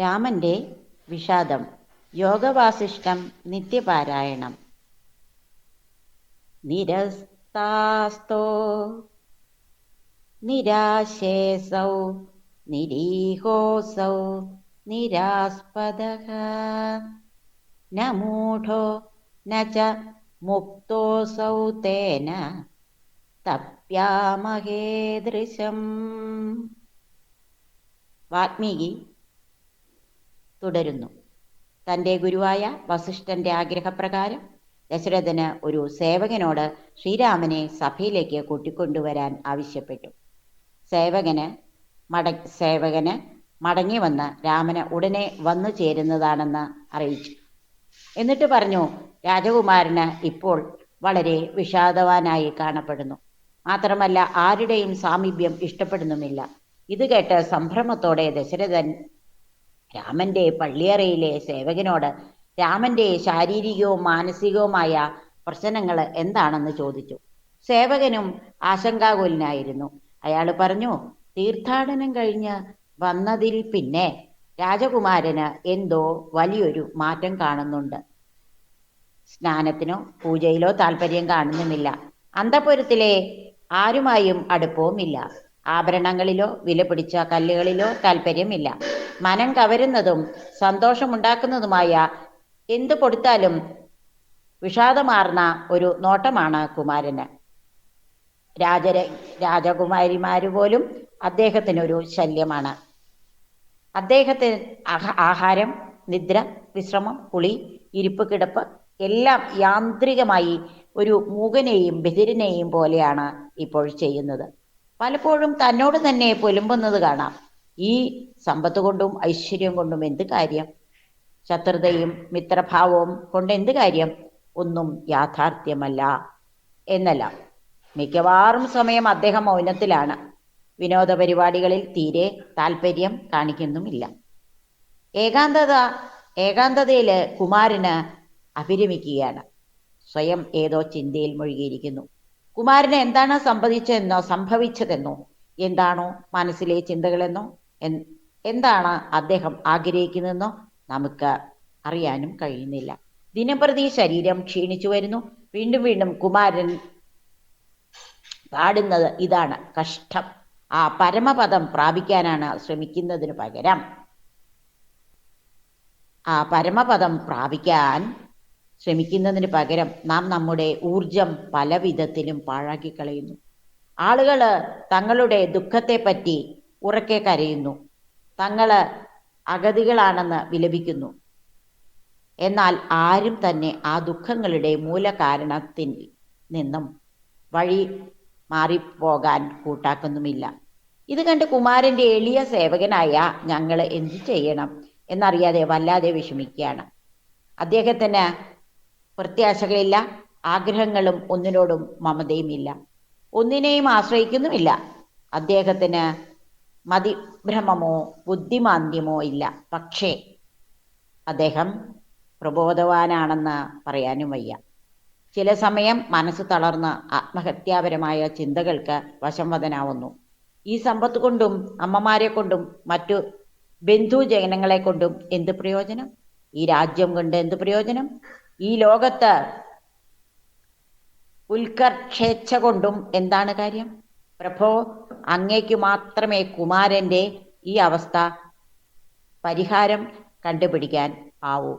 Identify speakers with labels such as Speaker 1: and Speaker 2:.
Speaker 1: രാമന്റെ വിഷാദം യോഗവാസിഷ്ടം നിത്യപാരായണം. നിരസ്താസ്തോ നിരാശേസൗ നിരീഹോസൗ നിരാസ്പദഃ. ന മൂഢോ ന ച മുക്തോസൗ തേന തപ്യാമഹേ ദൃശം വാൽമീകി തുടരുന്നു. തന്റെ ഗുരുവായ വസിഷ്ഠന്റെ ആഗ്രഹപ്രകാരം ദശരഥന് ഒരു സേവകനോട് ശ്രീരാമനെ സഭയിലേക്ക് കൂട്ടിക്കൊണ്ടുവരാൻ ആവശ്യപ്പെട്ടു. സേവകന് മട സേവകന് മടങ്ങി വന്ന് രാമന് ഉടനെ വന്നു ചേരുന്നതാണെന്ന് അറിയിച്ചു. എന്നിട്ട് പറഞ്ഞു രാജകുമാരന് ഇപ്പോൾ വളരെ വിഷാദവാനായി കാണപ്പെടുന്നു. മാത്രമല്ല ആരുടെയും സാമീപ്യം ഇഷ്ടപ്പെടുന്നുമില്ല. ഇത് കേട്ട് സംഭ്രമത്തോടെ ദശരഥൻ രാമന്റെ പള്ളിയറയിലെ സേവകനോട് രാമന്റെ ശാരീരികവും മാനസികവുമായ പ്രശ്നങ്ങൾ എന്താണെന്ന് ചോദിച്ചു. സേവകനും ആശങ്കാകുലനായിരുന്നു. അയാൾ പറഞ്ഞു തീർത്ഥാടനം കഴിഞ്ഞ് വന്നതിൽ പിന്നെ രാജകുമാരന് എന്തോ വലിയൊരു മാറ്റം കാണുന്നുണ്ട്. സ്നാനത്തിനോ പൂജയിലോ താല്പര്യം കാണുന്നുമില്ല. അന്തപുരത്തിലെ ആരുമായും അടുപ്പവുമില്ല. ആഭരണങ്ങളിലോ വില പിടിച്ച കല്ലുകളിലോ താല്പര്യമില്ല. മനം കവരുന്നതും സന്തോഷമുണ്ടാക്കുന്നതുമായ എന്തു കൊടുത്താലും വിഷാദമാർന്ന ഒരു നോട്ടമാണ് കുമാരന്. രാജര രാജകുമാരിമാര് പോലും അദ്ദേഹത്തിനൊരു ശല്യമാണ്. അദ്ദേഹത്തിന് ആഹാരം നിദ്ര വിശ്രമം കുളി ഇരിപ്പ് കിടപ്പ് എല്ലാം യാന്ത്രികമായി ഒരു മൂകനെയും ബധിരനെയും പോലെയാണ് ഇപ്പോൾ ചെയ്യുന്നത്. പലപ്പോഴും തന്നോട് തന്നെ പൊലുമ്പുന്നത് കാണാം. ഈ സമ്പത്ത് കൊണ്ടും ഐശ്വര്യം കൊണ്ടും എന്ത് കാര്യം? ശത്രുതയും മിത്രഭാവവും കൊണ്ട് എന്ത് കാര്യം? ഒന്നും യാഥാർത്ഥ്യമല്ല എന്നല്ല. മിക്കവാറും സമയം അദ്ദേഹം മൗനത്തിലാണ്. വിനോദ പരിപാടികളിൽ തീരെ താല്പര്യം കാണിക്കുന്നുമില്ല. ഏകാന്തത ഏകാന്തതയിൽ കുമാരന് അഭിരമിക്കുകയാണ്. സ്വയം ഏതോ ചിന്തയിൽ മുഴുകിയിരിക്കുന്നു. കുമാരന് എന്താണ് സംഭവിച്ചതെന്നോ സംഭവിച്ചതെന്നോ എന്താണോ മനസ്സിലെ ചിന്തകളെന്നോ എന്താണ് അദ്ദേഹം ആഗ്രഹിക്കുന്നതെന്നോ നമുക്ക് അറിയാനും കഴിയുന്നില്ല. ദിനംപ്രതി ശരീരം ക്ഷീണിച്ചു വരുന്നു. വീണ്ടും വീണ്ടും കുമാരൻ പാടുന്നത് ഇതാണ് കഷ്ടം. ആ പരമപദം പ്രാപിക്കാനാണ് ശ്രമിക്കുന്നതിന് പകരം. ആ പരമപദം പ്രാപിക്കാൻ ശ്രമിക്കുന്നതിന് പകരം നാം നമ്മുടെ ഊർജം പല വിധത്തിലും പാഴാക്കി കളയുന്നു. ആളുകൾ തങ്ങളുടെ ദുഃഖത്തെപ്പറ്റി ഉറക്കെ കരയുന്നു. തങ്ങൾ അഗതികളാണെന്ന് വിലപിക്കുന്നു. എന്നാൽ ആരും തന്നെ ആ ദുഃഖങ്ങളുടെ മൂലകാരണത്തിൽ നിന്നും വഴി മാറിപ്പോകാൻ കൂട്ടാക്കുന്നുമില്ല. ഇത് കണ്ട് കുമാരന്റെ എളിയ സേവകനായ ഞങ്ങൾ എന്തു ചെയ്യണം എന്നറിയാതെ വല്ലാതെ വിഷമിക്കുകയാണ്. അദ്ദേഹത്തിന് പ്രത്യാശകളില്ല ആഗ്രഹങ്ങളും ഒന്നിനോടും മമതയുമില്ല. ഒന്നിനെയും ആശ്രയിക്കുന്നുമില്ല. അദ്ദേഹത്തിന് മതിഭ്രമമോ ബുദ്ധിമാന്ദ്യമോ ഇല്ല. പക്ഷേ അദ്ദേഹം പ്രബോധവാനാണെന്ന് പറയാനും വയ്യ. ചില സമയം മനസ്സ് തളർന്ന് ആത്മഹത്യാപരമായ ചിന്തകൾക്ക് വശംവദനാവുന്നു ഈ സമ്പത്ത് കൊണ്ടും അമ്മമാരെ കൊണ്ടും മറ്റു ബന്ധുജനങ്ങളെ കൊണ്ടും എന്ത് പ്രയോജനം? ഈ രാജ്യം കൊണ്ട് എന്ത് പ്രയോജനം? ഈ ലോകത്ത് ഉൽക്കർഷേച്ഛ കൊണ്ടും എന്താണ് കാര്യം? പ്രഭോ അങ്ങേക്ക് മാത്രമേ കുമാരന്റെ ഈ അവസ്ഥ പരിഹാരം കണ്ടുപിടിക്കാൻ ആവൂ